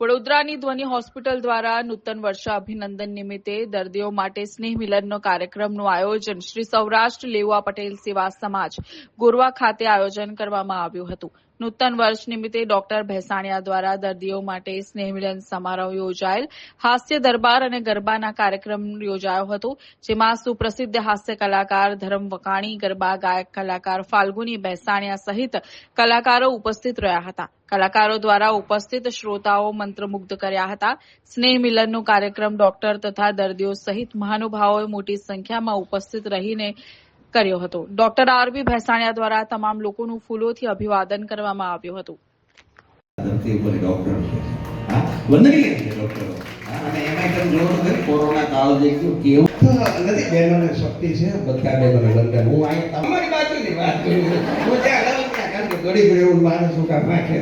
વડોદરાની ધ્વનિ હોસ્પિટલ દ્વારા નૂતન વર્ષ અભિનંદન નિમિત્તે દર્દીઓ માટે સ્નેહ મિલનનો કાર્યક્રમનું આયોજન શ્રી સૌરાષ્ટ્ર લેવા પટેલ સેવા સમાજ ગોરવા ખાતે આયોજન કરવામાં આવ્યું હતું. નૂતન વર્ષ નિમિત્તે ડોક્ટર ભેસાણિયા દ્વારા દર્દીઓ માટે સ્નેહ મિલન સમારોહ યોજાયેલ. હાસ્ય દરબાર અને ગરબાના કાર્યક્રમ યોજાયો હતો, જેમાં સુપ્રસિદ્ધ હાસ્ય કલાકાર ધરમ વકાણી, ગરબા ગાયક કલાકાર ફાલ્ગુની બેસાણિયા સહિત કલાકારો ઉપસ્થિત રહ્યા હતા. કલાકારો દ્વારા ઉપસ્થિત શ્રોતાઓ મંત્રમુગ્ધ કર્યા હતા. સ્નેહ મિલનનો કાર્યક્રમ ડોક્ટર તથા દર્દીઓ સહિત મહાનુભાવોએ મોટી સંખ્યામાં ઉપસ્થિત રહીને કર્યો હતો. ડોક્ટર આરબી ભેસાણિયા દ્વારા તમામ લોકોનું ફૂલોથી અભિવાદન કરવામાં આવ્યું હતું. ધરતી ઉપર ડોક્ટર છે. હા? વંદનીય છે ડોક્ટરો? હા, અને એમાં તમે જોવો કોરોના કાળ જે કેવું? નથી બહેનોને શક્તિ છે બધા બહેનોને વંદન હું અહીં તમારી બાજુની વાત કરું છું. ગરીબ રહેવું માણસ શું કામ નાખે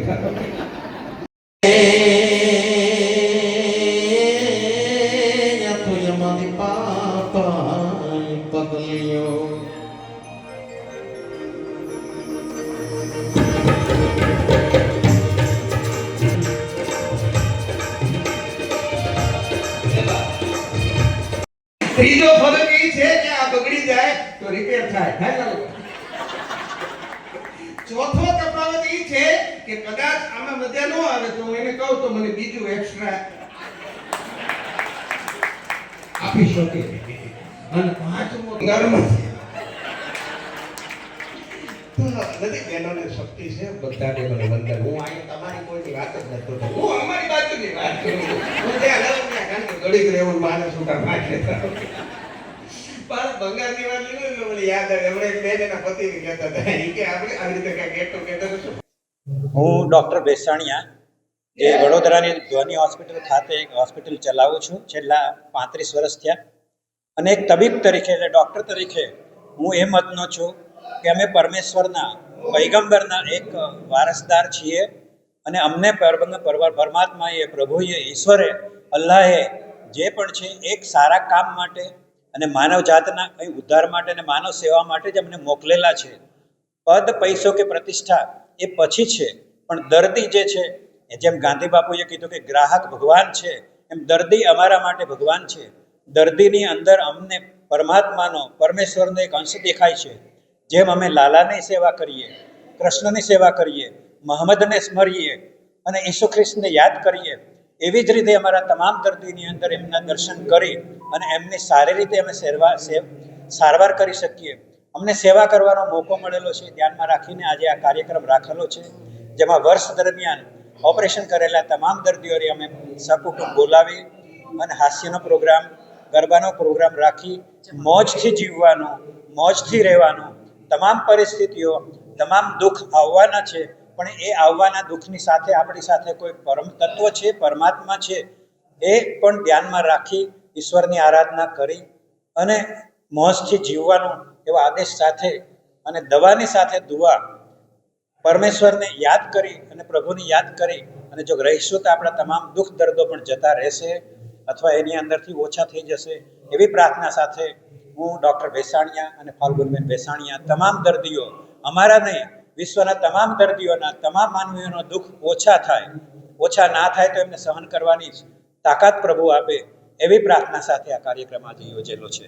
ત્રીજો ફરક એ છે કે આ બગડી જાય તો રિપેર થાય થાય? ચોથો તફાવત એ છે કે કદાચ આમાં મજા ન આવે તો હું એને કહું તો મને બીજું એક્સ્ટ્રા આપી શકે. અને પાંચમો ધર્મ નથી શક્તિ છે બધા હું તમારી કોઈની વાત જ નથી હું અમારી બાજુની વાત કરું હું ત્યાં ગરીબ રહેવું, માણસ કામ નાખે બંગાળની વાત લીધું એટલે મને યાદ આવે. હમણાં બેન એના પતિને કહેતા હતા. એ કે આપણે આવી રીતે કાંઈક ગેટ ટુગેધર હું ડૉક્ટર બેસાણિયા જે વડોદરાની ધ્વની હોસ્પિટલ ખાતે એક હોસ્પિટલ ચલાવું છું. છેલ્લા પાંત્રીસ વર્ષ થયા. અને એક તબીબ તરીકે, એટલે ડૉક્ટર તરીકે હું એ મતનો છું કે અમે પરમેશ્વરના, પૈગંબરના એક વારસદાર છીએ. અને અમને પરમ- પરમ- પરમાત્માએ, પ્રભુએ, ઈશ્વરે, અલ્લાહે જે પણ છે, એક સારા કામ માટે અને માનવ જાતના કંઈ ઉદ્ધાર માટે અને માનવ સેવા માટે જ અમને મોકલેલા છે. પદ, પૈસો કે પ્રતિષ્ઠા એ પછી છે. પણ દર્દી જે છે, એ જેમ ગાંધી બાપુએ કીધું કે ગ્રાહક ભગવાન છે, એમ દર્દી અમારા માટે ભગવાન છે. દર્દીની અંદર અમને પરમાત્માનો, પરમેશ્વરનો એક અંશ દેખાય છે. જેમ અમે લાલાની સેવા કરીએ, કૃષ્ણની સેવા કરીએ મહમ્મદને સ્મરીએ અને ઈસુ ખ્રિસ્તને યાદ કરીએ એવી જ રીતે અમારા તમામ દર્દીની અંદર એમના દર્શન કરી અને એમની સારી રીતે અમે સેવા સારવાર કરી શકીએ. અમને સેવા કરવાનો મોકો મળેલો છે. ધ્યાનમાં રાખીને આજે આ કાર્યક્રમ રાખેલો છે, જેમાં વર્ષ દરમિયાન ઓપરેશન કરેલા તમામ દર્દીઓને અમે સકુટુંબ બોલાવી અને હાસ્યનો પ્રોગ્રામ, ગરબાનો પ્રોગ્રામ રાખી મોજથી જીવવાનું, મોજથી રહેવાનું, તમામ પરિસ્થિતિઓ, તમામ દુઃખ આવવાના છે. પણ એ આવવાના દુઃખની સાથે આપણી સાથે કોઈ પરમ તત્વ છે, પરમાત્મા છે, એ પણ ધ્યાનમાં રાખી ઈશ્વરની આરાધના કરી અને મોજથી જીવવાનો એવા આદેશ સાથે અને દવાની સાથે દુવા પરમેશ્વરને યાદ કરી અને પ્રભુને યાદ કરી અને જો રહીશું તો આપણા તમામ દુઃખ દર્દો પણ જતા રહેશે અથવા એની અંદરથી ઓછા થઈ જશે એવી પ્રાર્થના સાથે હું ડૉક્ટર ભેસાણિયા અને ફાલ્ગુનબેન ભેસાણિયા તમામ દર્દીઓ અમારા નહીં વિશ્વના તમામ દર્દીઓના, તમામ માનવીઓનો દુઃખ ઓછા થાય. ઓછા ના થાય તો એમને સહન કરવાની તાકાત પ્રભુ આપે, એવી પ્રાર્થના સાથે આ કાર્યક્રમ આજે યોજેલો છે.